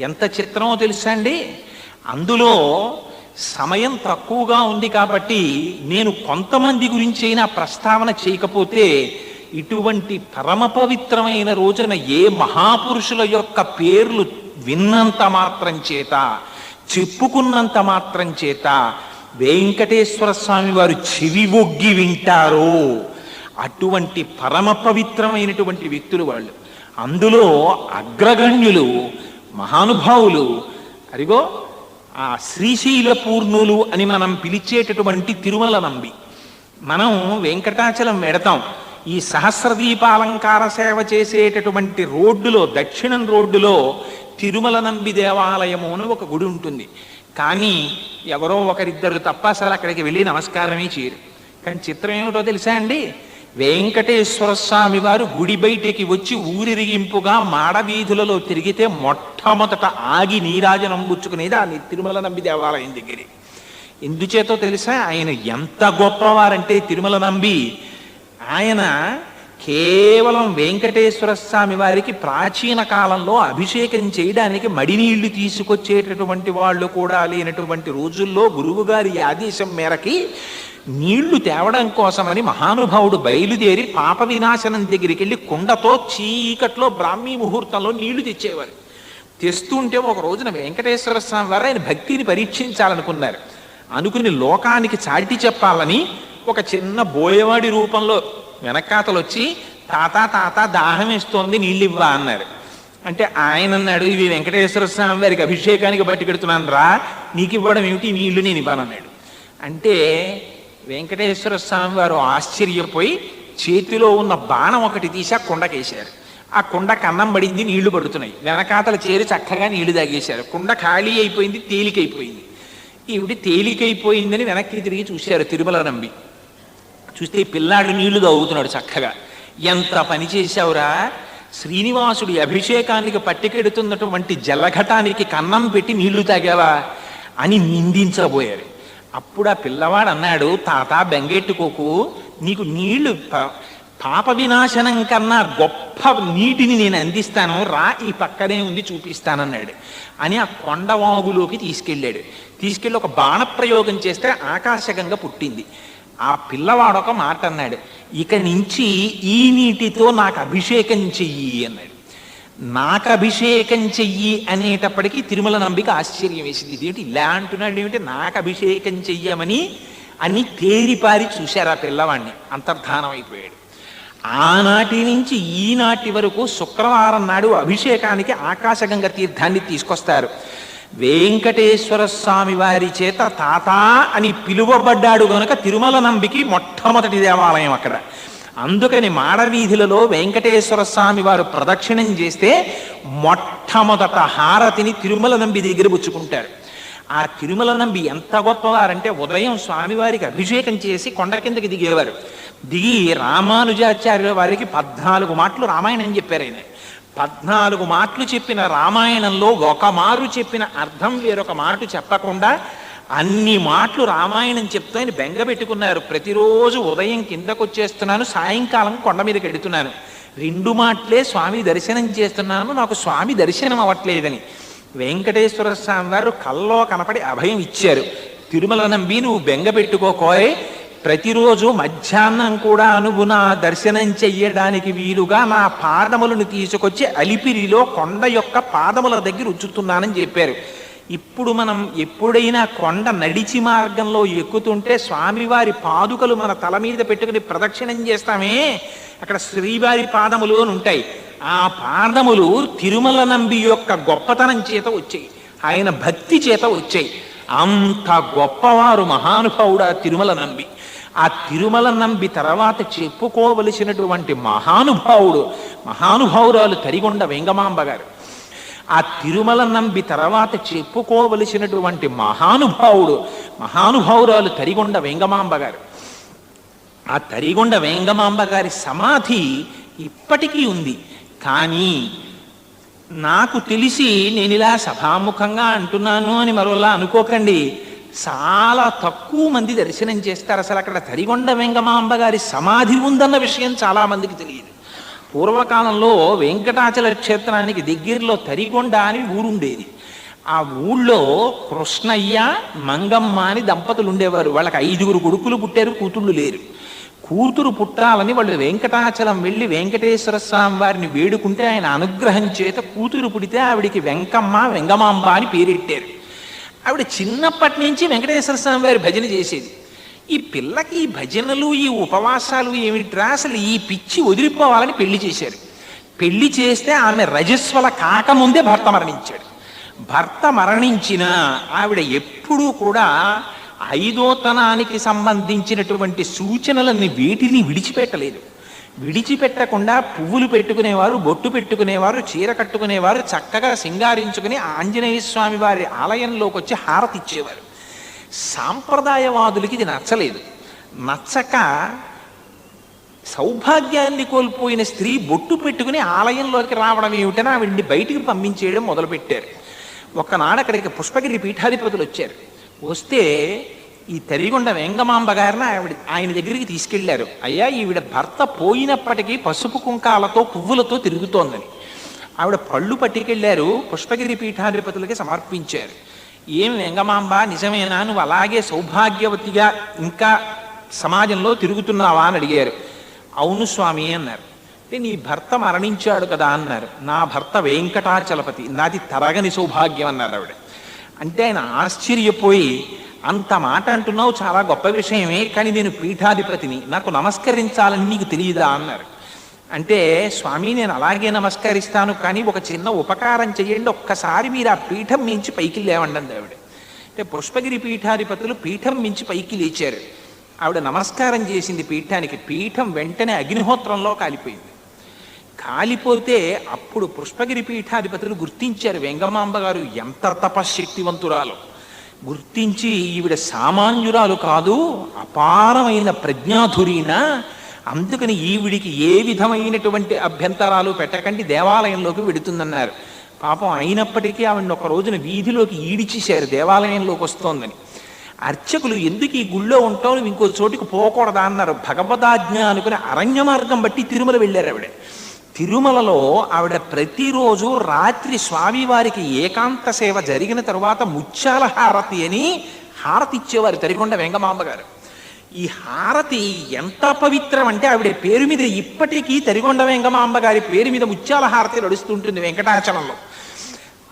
ఎంత చిత్రమో తెలుసా అండి? అందులో సమయం తక్కువగా ఉంది కాబట్టి నేను కొంతమంది గురించి అయినా ప్రస్తావన చేయకపోతే ఇటువంటి పరమ పవిత్రమైన రోజున ఏ మహాపురుషుల యొక్క పేర్లు విన్నంత మాత్రం చేత చెప్పుకున్నంత మాత్రం చేత వెంకటేశ్వర స్వామి వారు చెవి ఒగ్గి వింటారో? అటువంటి పరమ పవిత్రమైనటువంటి వ్యక్తులు వాళ్ళు. అందులో అగ్రగణ్యులు మహానుభావులు. అదిగో ఆ శ్రీశైల పూర్ణులు అని మనం పిలిచేటటువంటి తిరుమల నంబి. మనం వెంకటాచలం వెడతాం. ఈ సహస్రదీపాలంకార సేవ చేసేటటువంటి రోడ్డులో దక్షిణం రోడ్డులో తిరుమల నంబి దేవాలయము అని ఒక గుడి ఉంటుంది. కానీ ఎవరో ఒకరిద్దరు తప్ప అసలు అక్కడికి వెళ్ళి నమస్కారమే చేయరు. కానీ చిత్రం ఏమిటో తెలుసా అండి? వెంకటేశ్వర స్వామి వారు గుడి బయటికి వచ్చి ఊరిరిగింపుగా మాడవీధులలో తిరిగితే మొట్టమొదట ఆగి నీరాజనం పుచ్చుకునేది ఆ తిరుమల నంబి దేవాలయం దగ్గరే. ఎందుచేతో తెలుసా? ఆయన ఎంత గొప్పవారంటే తిరుమల నంబి ఆయన కేవలం వెంకటేశ్వర స్వామి వారికి ప్రాచీన కాలంలో అభిషేకం చేయడానికి మడినీళ్ళు తీసుకొచ్చేటటువంటి వాళ్ళు కూడా లేనటువంటి రోజుల్లో గురువుగారి ఆదేశం మేరకి నీళ్ళు తేవడం కోసమని మహానుభావుడు బయలుదేరి పాప వినాశనం దగ్గరికి వెళ్ళి కుండతో చీకట్లో బ్రాహ్మీ ముహూర్తంలో నీళ్ళు తెచ్చేవారు. తెస్తుంటే ఒక రోజున వెంకటేశ్వర స్వామి వారు ఆయన భక్తిని పరీక్షించాలనుకున్నారు. అనుకుని లోకానికి చాటి చెప్పాలని ఒక చిన్న బోయవాడి రూపంలో వెనకాతలు వచ్చి తాత తాత దాహం వేస్తోంది నీళ్ళివ్వా అన్నారు. అంటే ఆయన అన్నాడు ఇవి వెంకటేశ్వర స్వామి వారికి అభిషేకానికి పట్టుకెడుతున్నాను రా నీకు ఇవ్వడం ఏమిటి? నీళ్ళు నేను ఇవ్వనన్నాడు అంటే వెంకటేశ్వర స్వామి వారు ఆశ్చర్యపోయి చేతిలో ఉన్న బాణం ఒకటి తీసి ఆ కుండకేశారు. ఆ కుండ కన్నం పడింది నీళ్ళు పడుతున్నాయి. వెనకాతలు చేరి చక్కగా నీళ్ళు తాగేశారు. కుండ ఖాళీ అయిపోయింది తేలికైపోయింది. ఈవిడ తేలికైపోయిందని వెనక్కి తిరిగి చూశారు తిరుమల నంబి. చూస్తే పిల్లాడు నీళ్ళు తవ్వుతున్నాడు చక్కగా. ఎంత పని చేశావురా? శ్రీనివాసుడి అభిషేకానికి పట్టికెడుతున్నటువంటి జలఘటానికి కన్నం పెట్టి నీళ్ళు తాగావా? అని నిందించబోయారు. అప్పుడు ఆ పిల్లవాడు అన్నాడు తాత బెంగెట్టుకోకు. నీకు నీళ్ళు పాప వినాశనం కన్నా గొప్ప నీటిని నేను అందిస్తాను. రా ఈ పక్కనే ఉంది చూపిస్తానన్నాడు. అని ఆ కొండవాగులోకి తీసుకెళ్ళాడు. తీసుకెళ్ళి ఒక బాణప్రయోగం చేస్తే ఆకాశగంగా పుట్టింది. ఆ పిల్లవాడు ఒక మాట అన్నాడు ఇక నుంచి ఈ నీటితో నాకు అభిషేకం చెయ్యి అన్నాడు. నాకు అభిషేకం చెయ్యి అనేటప్పటికీ తిరుమల నంబిక ఆశ్చర్యం వేసింది. ఇదేంటి ఇలా అంటున్నాడు? ఏమిటి? నాకు అభిషేకం చెయ్యమని అని తేరిపారి చూశారు ఆ పిల్లవాడిని. అంతర్ధానం అయిపోయాడు. ఆనాటి నుంచి ఈనాటి వరకు శుక్రవారం నాడు అభిషేకానికి ఆకాశగంగ తీర్థాన్ని తీసుకొస్తారు. వెంకటేశ్వర స్వామి వారి చేత తాత అని పిలువబడ్డాడు గనుక తిరుమల నంబికి మొట్టమొదటి దేవాలయం అక్కడ. అందుకని మాడవీధులలో వెంకటేశ్వర స్వామి వారు ప్రదక్షిణం చేస్తే మొట్టమొదట హారతిని తిరుమల నంబి దగ్గర పుచ్చుకుంటారు. ఆ తిరుమల నంబి ఎంత గొప్పవారంటే ఉదయం స్వామివారికి అభిషేకం చేసి కొండ కిందకి దిగేవారు. దిగి రామానుజాచార్యుల వారికి పద్నాలుగు మాటలు రామాయణం చెప్పారు ఆయన. పద్నాలుగు మాటలు చెప్పిన రామాయణంలో ఒక మారు చెప్పిన అర్థం వేరొక మాట చెప్పకుండా అన్ని మాటలు రామాయణం చెప్తూ ఆయన బెంగ పెట్టుకున్నారు. ప్రతిరోజు ఉదయం కిందకు వచ్చేస్తున్నాను సాయంకాలం కొండ మీదకి వెడుతున్నాను రెండు మాటలే స్వామి దర్శనం చేస్తున్నాను నాకు స్వామి దర్శనం అవ్వట్లేదని. వెంకటేశ్వర స్వామి వారు కల్లో కనపడి అభయం ఇచ్చారు. తిరుమల నంబి నువ్వు బెంగ పెట్టుకోకోయ్ ప్రతిరోజు మధ్యాహ్నం కూడా అనుగుణ దర్శనం చెయ్యడానికి వీలుగా నా పాదములను తీసుకొచ్చి అలిపిరిలో కొండ యొక్క పాదముల దగ్గర ఉంచుతున్నానని చెప్పారు. ఇప్పుడు మనం ఎప్పుడైనా కొండ నడిచి మార్గంలో ఎక్కుతుంటే స్వామివారి పాదుకలు మన తల మీద పెట్టుకుని ప్రదక్షిణం చేస్తామే. అక్కడ శ్రీవారి పాదములు అని ఉంటాయి. ఆ పాదములు తిరుమల నంబి యొక్క గొప్పతనం చేత వచ్చాయి. ఆయన భక్తి చేత వచ్చాయి. అంత గొప్పవారు మహానుభావుడు ఆ తిరుమల నంబి. ఆ తిరుమల నంబి తర్వాత చెప్పుకోవలసినటువంటి మహానుభావుడు మహానుభావురాలు తరిగొండ వెంగమాంబ గారు. ఆ తిరుమల నంబి తర్వాత చెప్పుకోవలసినటువంటి మహానుభావుడు మహానుభావురాలు తరిగొండ వెంగమాంబ గారు. ఆ తరిగొండ వెంగమాంబ గారి సమాధి ఇప్పటికీ ఉంది. కానీ నాకు తెలిసి నేను ఇలా సభాముఖంగా అంటున్నాను అని మరోలా అనుకోకండి. చాలా తక్కువ మంది దర్శనం చేస్తారు. అసలు అక్కడ తరిగొండ వెంగమాంబ గారి సమాధి ఉందన్న విషయం చాలా మందికి తెలియదు. పూర్వకాలంలో వెంకటాచల క్షేత్రానికి దగ్గరలో తరిగొండ అని ఊరుండేది. ఆ ఊళ్ళో కృష్ణయ్య మంగమ్మ అని దంపతులు ఉండేవారు వాళ్ళకి ఐదుగురు కొడుకులు పుట్టారు కూతుళ్ళు లేరు. కూతురు పుట్టాలని వాళ్ళు వెంకటాచలం వెళ్ళి వెంకటేశ్వర స్వామి వారిని వేడుకుంటే ఆయన అనుగ్రహం చేత కూతురు పుడితే ఆవిడికి వెంకమ్మ వెంగమాంబ అని పేరెట్టారు. ఆవిడ చిన్నప్పటి నుంచి వెంకటేశ్వర స్వామి వారి భజన చేసేది. ఈ పిల్లకి ఈ భజనలు ఈ ఉపవాసాలు ఏమిట్రా? అసలు ఈ పిచ్చి వదిలిపోవాలని పెళ్ళి చేశారు. పెళ్ళి చేస్తే ఆమె రజస్వల కాకముందే భర్త మరణించాడు. భర్త మరణించిన ఆవిడ ఎప్పుడూ కూడా ఐదోతనానికి సంబంధించినటువంటి సూచనలని వేటిని విడిచిపెట్టలేదు. విడిచిపెట్టకుండా పువ్వులు పెట్టుకునేవారు బొట్టు పెట్టుకునేవారు చీర కట్టుకునేవారు చక్కగా సింగారించుకుని ఆంజనేయ స్వామి వారి ఆలయంలోకి వచ్చి హారతి ఇచ్చేవారు. సాంప్రదాయవాదులకి ఇది నచ్చలేదు. నచ్చక సౌభాగ్యాన్ని కోల్పోయిన స్త్రీ బొట్టు పెట్టుకుని ఆలయంలోకి రావడం ఏమిటని ఆవిడ్ని బయటికి పంపించేయడం మొదలుపెట్టారు. ఒకనాడు అక్కడికి పుష్పగిరి పీఠాధిపతులు వచ్చారు. వస్తే ఈ తరిగొండ వెంగమాంబ గారిని ఆవిడ ఆయన దగ్గరికి తీసుకెళ్ళారు. అయ్యా ఈవిడ భర్త పోయినప్పటికీ పసుపు కుంకాలతో పువ్వులతో తిరుగుతోందని. ఆవిడ పళ్ళు పట్టుకెళ్ళారు పుష్పగిరి పీఠాధిపతులకి సమర్పించారు. ఏం వెంగమాంబ నిజమేనా? నువ్వు అలాగే సౌభాగ్యవతిగా ఇంకా సమాజంలో తిరుగుతున్నావా అని అడిగారు. అవును స్వామి అన్నారు. అంటే నీ భర్త మరణించాడు కదా అన్నారు. నా భర్త వెంకటాచలపతి. నాది తరగని సౌభాగ్యం అన్నారు ఆవిడ. అంటే ఆయన ఆశ్చర్యపోయి అంత మాట అంటున్నావు చాలా గొప్ప విషయమే కానీ నేను పీఠాధిపతిని. నాకు నమస్కరించాలని నీకు తెలియదా? అన్నారు. అంటే స్వామి నేను అలాగే నమస్కరిస్తాను కానీ ఒక చిన్న ఉపకారం చేయండి ఒక్కసారి మీరు ఆ పీఠం మించి పైకి లేవండి ఆవిడ. అంటే పుష్పగిరి పీఠాధిపతులు పీఠం మించి పైకి లేచారు. ఆవిడ నమస్కారం చేసింది పీఠానికి. పీఠం వెంటనే అగ్నిహోత్రంలో కాలిపోయింది. కాలిపోతే అప్పుడు పుష్పగిరి పీఠాధిపతులు గుర్తించారు. వెంగమాంబ గారు ఎంత తపశక్తివంతురాలు గుర్తించి ఈవిడ సామాన్యురాలు కాదు అపారమైన ప్రజ్ఞాధురీన అందుకని ఈవిడికి ఏ విధమైనటువంటి అభ్యంతరాలు పెట్టకండి దేవాలయంలోకి వెడుతుందన్నారు. పాపం అయినప్పటికీ ఆవిడని ఒక రోజున వీధిలోకి ఈడిచేశారు దేవాలయంలోకి వస్తోందని. అర్చకులు ఎందుకు ఈ గుళ్ళో ఉంటావు ఇంకో చోటికి పోకూడదా అన్నారు. భగవదాజ్ఞ అనుకుని అరణ్య మార్గం బట్టి తిరుమల వెళ్ళారు ఆవిడ. తిరుమలలో ఆవిడ ప్రతిరోజు రాత్రి స్వామివారికి ఏకాంత సేవ జరిగిన తరువాత ముత్యాల హారతి అని హారతి ఇచ్చేవారు తరికొండ వెంగమాంబ గారు. ఈ హారతి ఎంత పవిత్రం అంటే ఆవిడ పేరు మీద ఇప్పటికీ తరిగొండ వెంగమాంబ గారి పేరు మీద ముత్యాల హారతి నడుస్తుంటుంది వెంకటాచలంలో.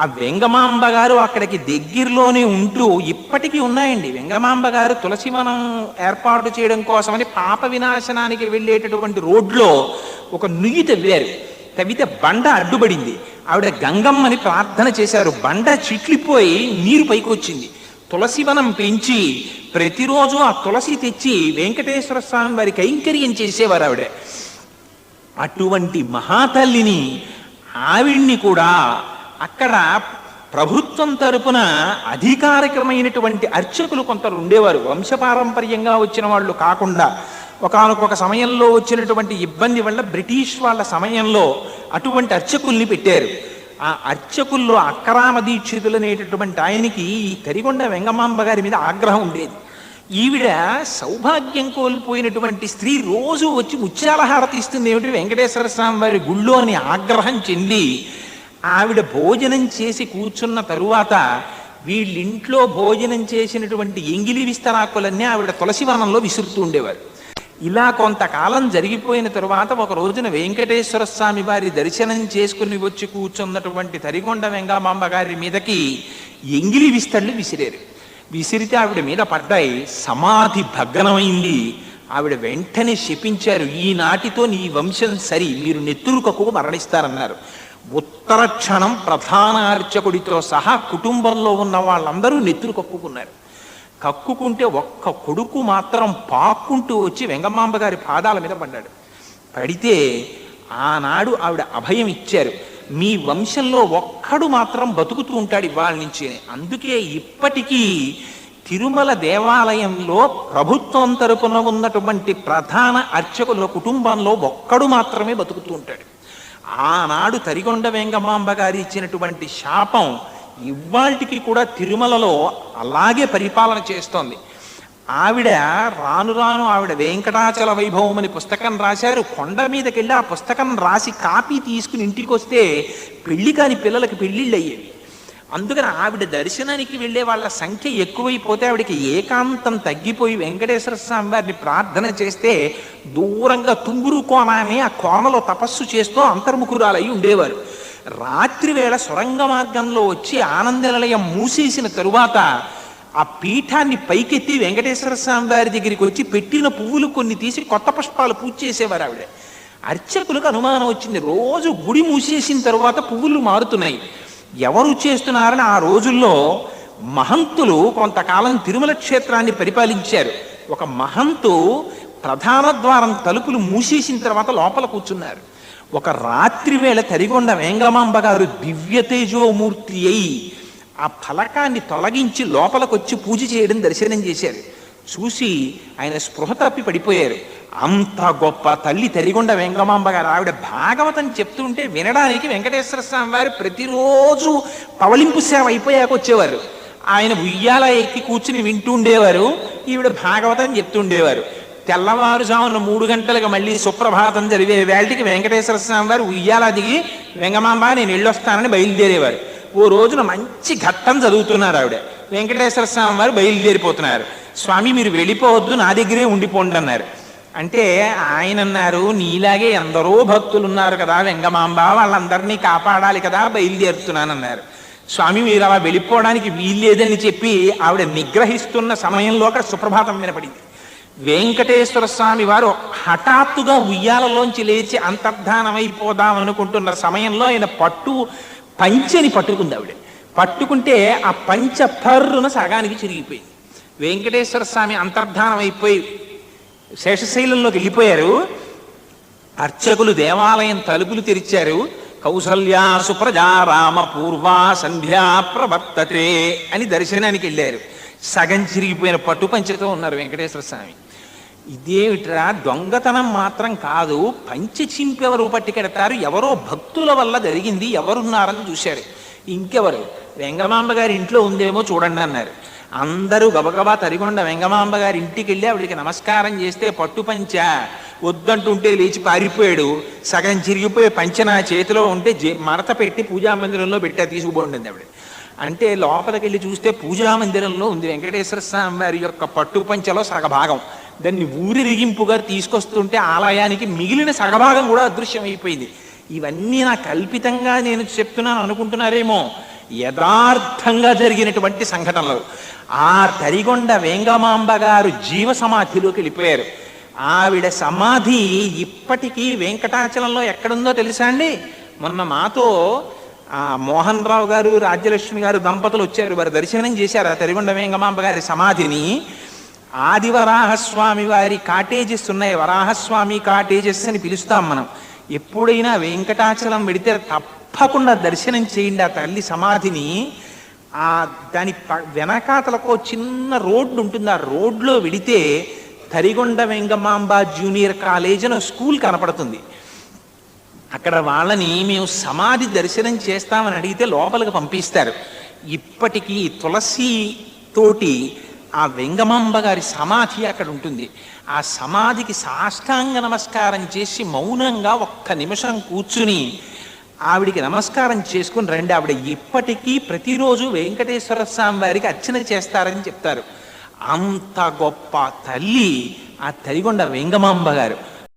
ఆ వెంగమాంబ గారు అక్కడికి దగ్గరలోనే ఉంటూ ఇప్పటికీ ఉన్నాయండి. వెంగమాంబ గారు తులసివనం ఏర్పాటు చేయడం కోసమని పాప వినాశనానికి వెళ్ళేటటువంటి రోడ్లో ఒక నుయ్యి తవ్వారు తవ్వితే బండ అడ్డుపడింది. ఆవిడ గంగమ్మని ప్రార్థన చేశారు. బండ చిట్లిపోయి నీరు పైకి వచ్చింది తులసివనం పెంచి ప్రతిరోజు ఆ తులసి తెచ్చి వెంకటేశ్వర స్వామి వారి కైంకర్యం చేసేవారు ఆవిడ. అటువంటి మహాతల్లిని ఆవిడ్ని కూడా అక్కడ ప్రభుత్వం తరపున అధికారికమైనటువంటి అర్చకులు కొంతరు ఉండేవారు. వంశపారంపర్యంగా వచ్చిన వాళ్ళు కాకుండా ఒకానొక సమయంలో వచ్చినటువంటి ఇబ్బంది వల్ల బ్రిటిష్ వాళ్ళ సమయంలో అటువంటి అర్చకుల్ని పెట్టారు. ఆ అర్చకుల్లో అక్రామ దీక్షితులు అనేటటువంటి ఆయనకి ఈ కరిగొండ వెంగమాంబ గారి మీద ఆగ్రహం ఉండేది. ఈవిడ సౌభాగ్యం కోల్పోయినటువంటి స్త్రీ రోజు వచ్చి ముత్యాలహారతి ఇస్తుంది ఏమిటి? వెంకటేశ్వర స్వామి వారి గుళ్ళో అని ఆగ్రహం చెంది ఆవిడ భోజనం చేసి కూర్చున్న తరువాత వీళ్ళింట్లో భోజనం చేసినటువంటి ఎంగిలి విస్తరాకులన్నీ ఆవిడ తులసివనంలో విసురుతూ ఉండేవారు. ఇలా కొంతకాలం జరిగిపోయిన తరువాత ఒక రోజున వెంకటేశ్వర స్వామి వారి దర్శనం చేసుకుని వచ్చి కూర్చున్నటువంటి తరిగొండ వెంగమాంబ గారి మీదకి ఎంగిలి విస్తళ్ళు విసిరారు. విసిరితే ఆవిడ మీద పడ్డాయి సమాధి భగ్నమైంది. ఆవిడ వెంటనే శపించారు ఈనాటితో నీ వంశం సరి మీరు నెత్తురు కక్కుకు మరణిస్తారన్నారు. ఉత్తర క్షణం ప్రధాన అర్చకుడితో సహా కుటుంబంలో ఉన్న వాళ్ళందరూ నెత్తురు కక్కుకున్నారు కక్కుకుంటే ఒక్క కొడుకు మాత్రం పాక్కుంటూ వచ్చి వెంగమ్మాంబ గారి పాదాల మీద పడ్డాడు. పడితే ఆనాడు ఆవిడ అభయం ఇచ్చారు. మీ వంశంలో ఒక్కడు మాత్రం బతుకుతూ ఉంటాడు ఇవాళ నుంచి. అందుకే ఇప్పటికీ తిరుమల దేవాలయంలో ప్రభుత్వం తరపున ఉన్నటువంటి ప్రధాన అర్చకుల కుటుంబంలో ఒక్కడు మాత్రమే బతుకుతూ ఉంటాడు. ఆనాడు తరిగొండ వెంగమాంబ గారి ఇచ్చినటువంటి శాపం ఇవాళకి కూడా తిరుమలలో అలాగే పరిపాలన చేస్తోంది. ఆవిడ రాను రాను ఆవిడ వెంకటాచల వైభవం అని పుస్తకం రాశారు. కొండ మీదకి వెళ్ళి ఆ పుస్తకం రాసి కాపీ తీసుకుని ఇంటికి వస్తే పెళ్ళి కాని పిల్లలకి పెళ్ళిళ్ళు అయ్యేవి అందుకని ఆవిడ దర్శనానికి వెళ్ళే వాళ్ళ సంఖ్య ఎక్కువైపోతే ఆవిడకి ఏకాంతం తగ్గిపోయి వెంకటేశ్వర స్వామి వారిని ప్రార్థన చేస్తే దూరంగా తుంగురు కోన అని ఆ కోమలో తపస్సు చేస్తూ అంతర్ముఖురాలయ్యి ఉండేవారు. రాత్రివేళ సొరంగ మార్గంలో వచ్చి ఆనంద నిలయం మూసేసిన తరువాత ఆ పీఠాన్ని పైకెత్తి వెంకటేశ్వర స్వామి వారి దగ్గరికి వచ్చి పెట్టిన పువ్వులు కొన్ని తీసి కొత్త పుష్పాలు పూజ చేసేవారు ఆవిడ. అర్చకులకు అనుమానం వచ్చింది. రోజు గుడి మూసేసిన తరువాత పువ్వులు మారుతున్నాయి. ఎవరు చేస్తున్నారని ఆ రోజుల్లో మహంతులు కొంతకాలం తిరుమల క్షేత్రాన్ని పరిపాలించారు. ఒక మహంతు ప్రధాన ద్వారం తలుపులు మూసేసిన తర్వాత లోపల కూర్చున్నారు. ఒక రాత్రి వేళ తరిగొండ వేంగమాంబ గారు దివ్యతేజోమూర్తి అయి ఆ ఫలకాన్ని తొలగించి లోపలకొచ్చి పూజ చేయడం దర్శనం చేశారు. చూసి ఆయన స్పృహ తప్పి పడిపోయారు. అంత గొప్ప తల్లి తరిగొండ వెంగమాంబ గారు ఆవిడ భాగవతం చెప్తుంటే వినడానికి వెంకటేశ్వర స్వామి వారు ప్రతిరోజు పవలింపు సేవ అయిపోయాక వచ్చేవారు. ఆయన ఉయ్యాల ఎక్కి కూర్చుని వింటూ ఉండేవారు ఈవిడ భాగవతం చెప్తుండేవారు తెల్లవారుజామున మూడు గంటలకు మళ్ళీ సుప్రభాతం జరిగే వేళటికి వెంకటేశ్వర స్వామి వారు ఉయ్యాల దిగి వెంగమాంబ నేను వెళ్ళొస్తానని బయలుదేరేవారు. ఓ రోజున మంచి ఘట్టం చదువుతున్నారు ఆవిడ. వెంకటేశ్వర స్వామి వారు బయలుదేరిపోతున్నారు. స్వామి మీరు వెళ్ళిపోవద్దు నా దగ్గరే ఉండిపోండి అన్నారు. అంటే ఆయన అన్నారు నీలాగే ఎందరో భక్తులు ఉన్నారు కదా వెంగమాంబ వాళ్ళందరినీ కాపాడాలి కదా బయలుదేరుతున్నానన్నారు స్వామి మీరు అలా వెళ్ళిపోవడానికి వీల్లేదని చెప్పి ఆవిడ నిగ్రహిస్తున్న సమయంలో అక్కడ సుప్రభాతం వినపడింది. వెంకటేశ్వర స్వామి వారు హఠాత్తుగా ఉయ్యాలలోంచి లేచి అంతర్ధానమైపోదాం అనుకుంటున్న సమయంలో ఆయన పట్టు పంచెని పట్టుకుంది ఆవిడ. పట్టుకుంటే ఆ పంచ పర్రున సగానికి చిరిగిపోయింది. వెంకటేశ్వర స్వామి అంతర్ధానం అయిపోయి శేషశైలంలోకి వెళ్ళిపోయారు. అర్చకులు దేవాలయం తలుపులు తెరిచారు. కౌసల్యా సుప్రజారామ పూర్వ పూర్వా సంధ్యా ప్రవర్తతే అని దర్శనానికి వెళ్ళారు. సగం చిరిగిపోయిన పట్టు పంచతో ఉన్నారు వెంకటేశ్వర స్వామి. ఇదేమిట్రా? దొంగతనం మాత్రం కాదు. పంచి చింపెవరు పట్టుకెడతారు. ఎవరో భక్తుల వల్ల జరిగింది. ఎవరున్నారని చూశారు. ఇంకెవరు? వెంగమాంబ గారి ఇంట్లో ఉందేమో చూడండి అన్నారు. అందరూ గబగబా తరిగొండ వెంగమాంబ గారి ఇంటికి వెళ్ళి ఆవిడికి నమస్కారం చేస్తే పట్టు పంచ. వద్దంటుంటే లేచి పారిపోయాడు. సగం చిరిగిపోయి పంచ నా చేతిలో ఉంటే మరత మడత పెట్టి పూజా మందిరంలో పెట్టా తీసుకుపోండి ఆవిడ. అంటే లోపలికి వెళ్ళి చూస్తే పూజా మందిరంలో ఉంది వెంకటేశ్వర స్వామి వారి యొక్క పట్టు పంచలో సగభాగం. దాన్ని ఊరిరిగింపుగా తీసుకొస్తుంటే ఆలయానికి మిగిలిన సగభాగం కూడా అదృశ్యం అయిపోయింది ఇవన్నీ నా కల్పితంగా నేను చెప్తున్నాను అనుకుంటున్నారేమో. యథార్థంగా జరిగినటువంటి సంఘటనలు. ఆ తరిగొండ వేంగమాంబ గారు జీవ సమాధిలోకి వెళ్ళిపోయారు. ఆవిడ సమాధి ఇప్పటికీ వెంకటాచలంలో ఎక్కడుందో తెలుసా అండి? మొన్న మాతో ఆ మోహన్ రావు గారు రాజ్యలక్ష్మి గారు దంపతులు వచ్చారు. వారు దర్శనం చేశారు. ఆ తరిగొండ వేంగమాంబ గారి సమాధిని. ఆది వరాహస్వామి వారి కాటేజెస్ ఉన్నాయి. వరాహస్వామి కాటేజెస్ అని పిలుస్తాం మనం. ఎప్పుడైనా వెంకటాచలం వెడితే తప్పకుండా దర్శనం చేయండి ఆ తల్లి సమాధిని. ఆ దాని ప- వెనకాతలకు చిన్న రోడ్డు ఉంటుంది. ఆ రోడ్లో వెడితే తరిగొండ వెంగమాంబ జూనియర్ కాలేజ్ అని స్కూల్ కనపడుతుంది. అక్కడ వాళ్ళని మేము సమాధి దర్శనం చేస్తామని అడిగితే లోపలికి పంపిస్తారు. ఇప్పటికీ తులసి తోటి ఆ వెంగమాంబ గారి సమాధి అక్కడ ఉంటుంది. ఆ సమాధికి సాష్టాంగ నమస్కారం చేసి మౌనంగా ఒక్క నిమిషం కూర్చుని ఆవిడికి నమస్కారం చేసుకుని రండి. ఆవిడ ఇప్పటికీ ప్రతిరోజు వెంకటేశ్వర స్వామి వారికి అర్చన చేస్తారని చెప్తారు. అంత గొప్ప తల్లి ఆ తరిగొండ వెంగమాంబ గారు.